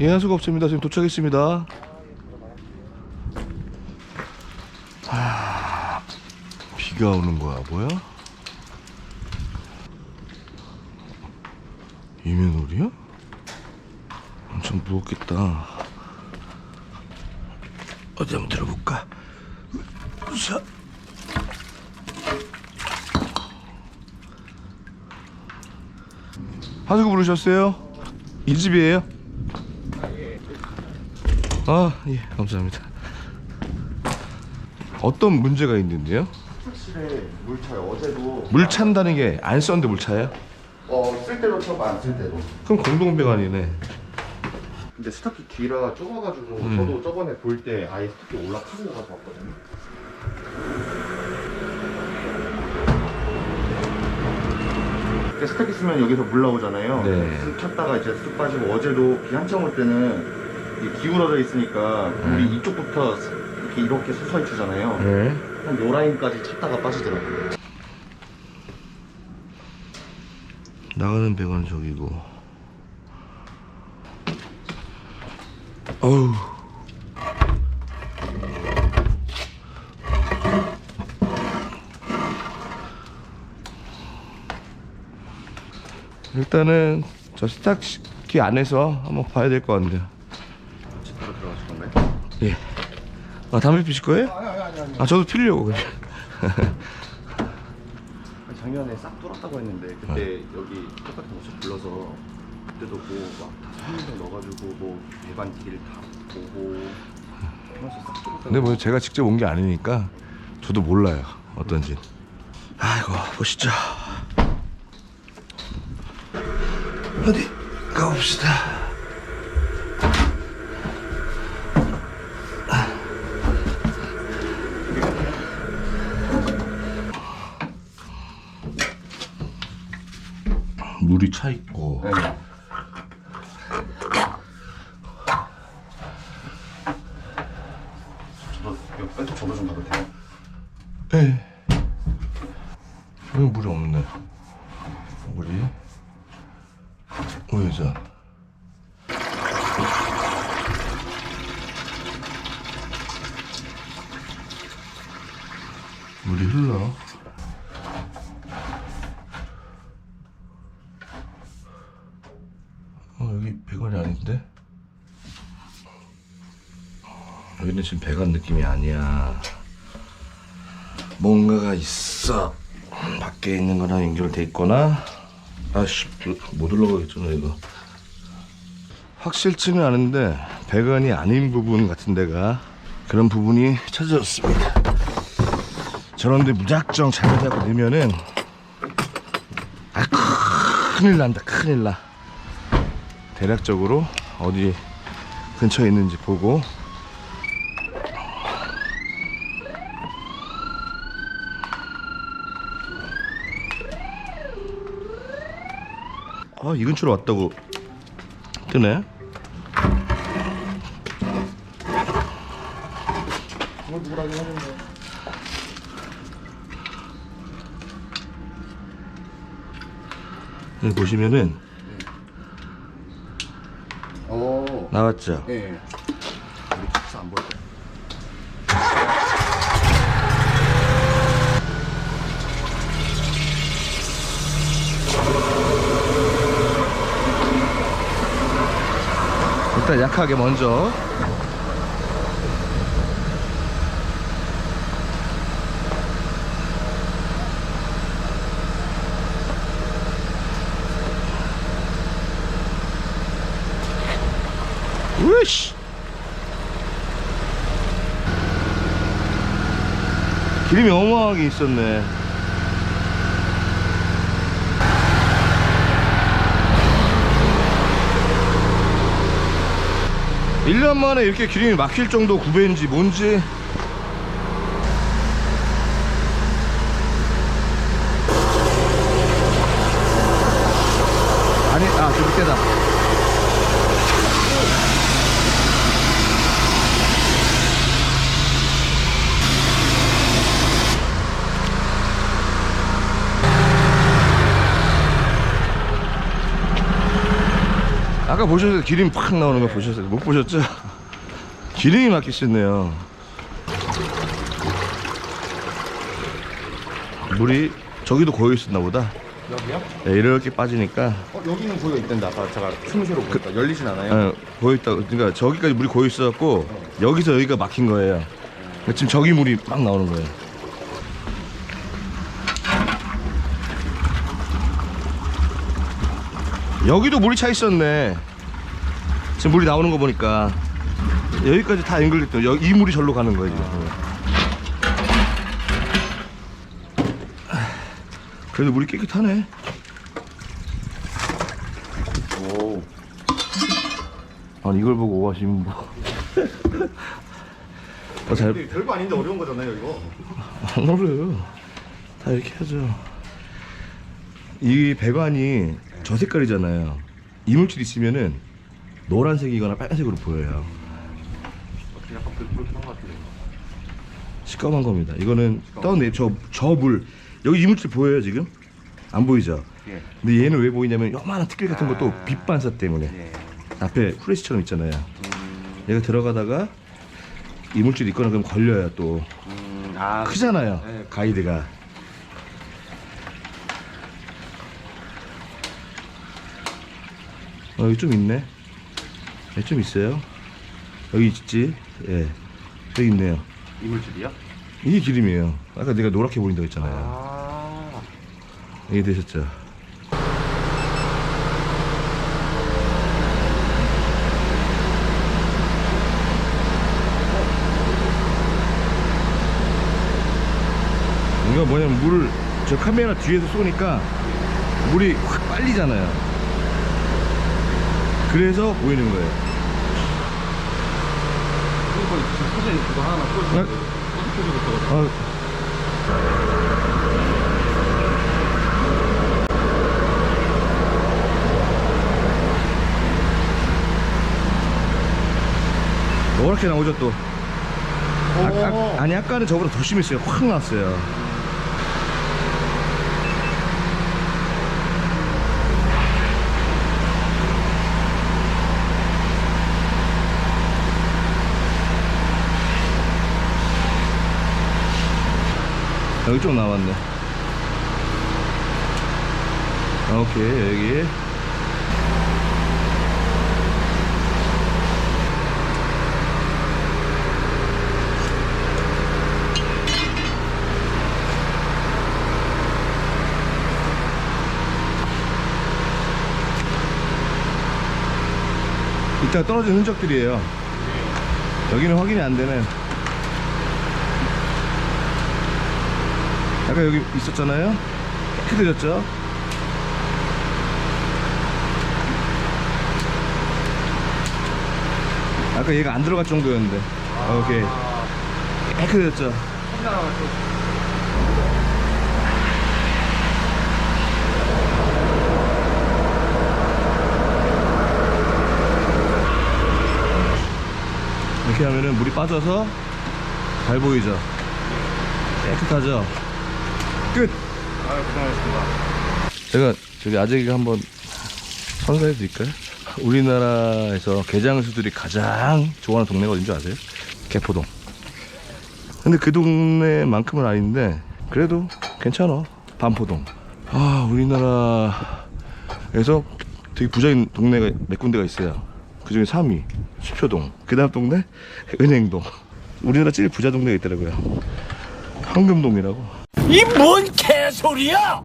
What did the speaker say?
예하수가 없습니다. 지금 도착했습니다. 하... 비가 오는 거야, 뭐야? 이면홀이야? 엄청 무겁겠다. 어디 한번 들어볼까? 자. 하수구 부르셨어요? 이 집이에요? 아, 예, 감사합니다. 어떤 문제가 있는데요? 확실히 물 차요. 어제도 물 찬다는 게 안 썼는데 물 차요? 어 쓸 때도 차고 안쓸 때도. 그럼 공동배관이네. 근데 스타키 길이가 좁아가지고 음. 저도 저번에 볼 때 아예 스타키 올라타고 가서 왔거든요. 이렇게 스타키 쓰면 여기서 물 나오잖아요. 네. 쓱 찼다가 이제 쓱 빠지고 어제도 비 한참 올 때는 이게 기울어져 있으니까 물이 이쪽부터 이렇게 이렇게 서서히 차잖아요. 네. 한 요 라인까지 찼다가 빠지더라고요. 나가는 배관은 저기고. 어우. 일단은 저 스타키 안에서 한번 봐야 될 것 같네요. 바로 들어가실 건가요? 예. 아 담배 피실 거예요? 아니 아니 아니 아니. 아 저도 피려고 그냥. 작년에 싹 뚫었다고 했는데 그때 여기 똑같은 모습 불러서 그때도 뭐막다 손님들 넣어가지고 뭐 배관 길다 보고 하면서 싹 뚫었다고 근데 뭐 제가 직접 온 게 아니니까 저도 몰라요 어떤지. 아이고 보시죠. 어디 가봅시다. 물이 차 있고 네. 저도 여기 뺀통 접어 좀 가도 돼요? 네. 여기 물이 없네. 물이. 우회전. 물이 흘러. 어, 여기 배관이 아닌데? 여기는 지금 배관 느낌이 아니야. 뭔가가 있어. 밖에 있는 거랑 연결돼 있거나. 아씨, 못 올라가겠잖아, 이거. 확실치는 않은데, 배관이 아닌 부분 같은 데가 그런 부분이 찾아졌습니다. 저런데 무작정 잘못하고 넣으면은, 아, 큰일 난다, 큰일 나. 대략적으로 어디 근처에 있는지 보고 아, 이 근처로 왔다고 뜨네. 여기 보시면은 어 나왔죠. 예. 우리 집사 안 보일 일단 약하게 먼저. 으이씨! 기름이 어마어마하게 있었네 일년 만에 이렇게 기름이 막힐 정도 구배인지 뭔지. 아니 아저 밑에다 아까 보셨어요? 기름 팍 나오는 거 보셨어요? 못 보셨죠? 기름이 막히 씻네요. 물이 저기도 고여 있었나 보다. 여기요? 네, 이렇게 빠지니까 어, 여기는 고여 있던데 아까 제가 충시로 보니까 열리진 않아요? 어, 고여 있다. 그러니까 저기까지 물이 고여 있어갖고 여기서 여기가 막힌 거예요. 그러니까 지금 저기 물이 막 나오는 거예요. 여기도 물이 차 있었네. 지금 물이 나오는 거 보니까 여기까지 다 연결됐던 여기 이 물이 절로 가는 거예요 지금. 그래도 물이 깨끗하네. 오. 아니 이걸 보고 오하시면 뭐. 어, 잘, 근데 별거 아닌데 어려운 거잖아요 이거. 안 어려요. 다 이렇게 하죠. 이 배관이 저 색깔이잖아요. 이물질 있으면은 노란색이거나 빨간색으로 보여요. 약간 그- 그렇게 한것 같은데. 시꺼먼 겁니다. 이거는 떠내 저저 물 여기 이물질 보여요 지금? 안 보이죠? 예. 근데 얘는 왜 보이냐면 요만한 특길 같은 것도 아. 빛 반사 때문에 예. 앞에 후레쉬처럼 있잖아요. 음, 얘가 들어가다가 이물질 있거나 그럼 걸려야 또 음, 아. 크잖아요. 네. 가이드가. 어, 여기 좀 있네. 여기 좀 있어요. 여기 있지? 예. 여기 있네요. 이물질이요? 이게 기름이에요. 아까 내가 노랗게 보인다고 했잖아요. 아. 이게 되셨죠? 이거 뭐냐면 물을 저 카메라 뒤에서 쏘니까 물이 확 빨리잖아요. 그래서 보이는 거예요. 사진 그거 하나 아, 노랗게 나오죠 또. 아, 아, 아니 아까는 저보다 더 심했어요. 확 나왔어요. 여기 좀 나왔네. 오케이 여기. 이따 떨어진 흔적들이에요. 여기는 확인이 안 되는. 아까 여기 있었잖아요. 깨끗해졌죠? 아까 얘가 안 들어갈 정도였는데. 오케이. 깨끗해졌죠? 이렇게 하면은 물이 빠져서 잘 보이죠? 깨끗하죠? 끝! 아, 고생하셨습니다. 제가 저기 아재기가 한번 선사해 드릴까요? 우리나라에서 개장수들이 가장 좋아하는 동네가 어딘 줄 아세요? 개포동. 근데 그 동네만큼은 아닌데 그래도 괜찮아. 반포동. 아 우리나라에서 되게 부자인 동네가 몇 군데가 있어요. 그 중에 3위 수표동. 그 다음 동네 은행동. 우리나라 제일 부자 동네가 있더라고요. 황금동이라고. 이 뭔 개소리야!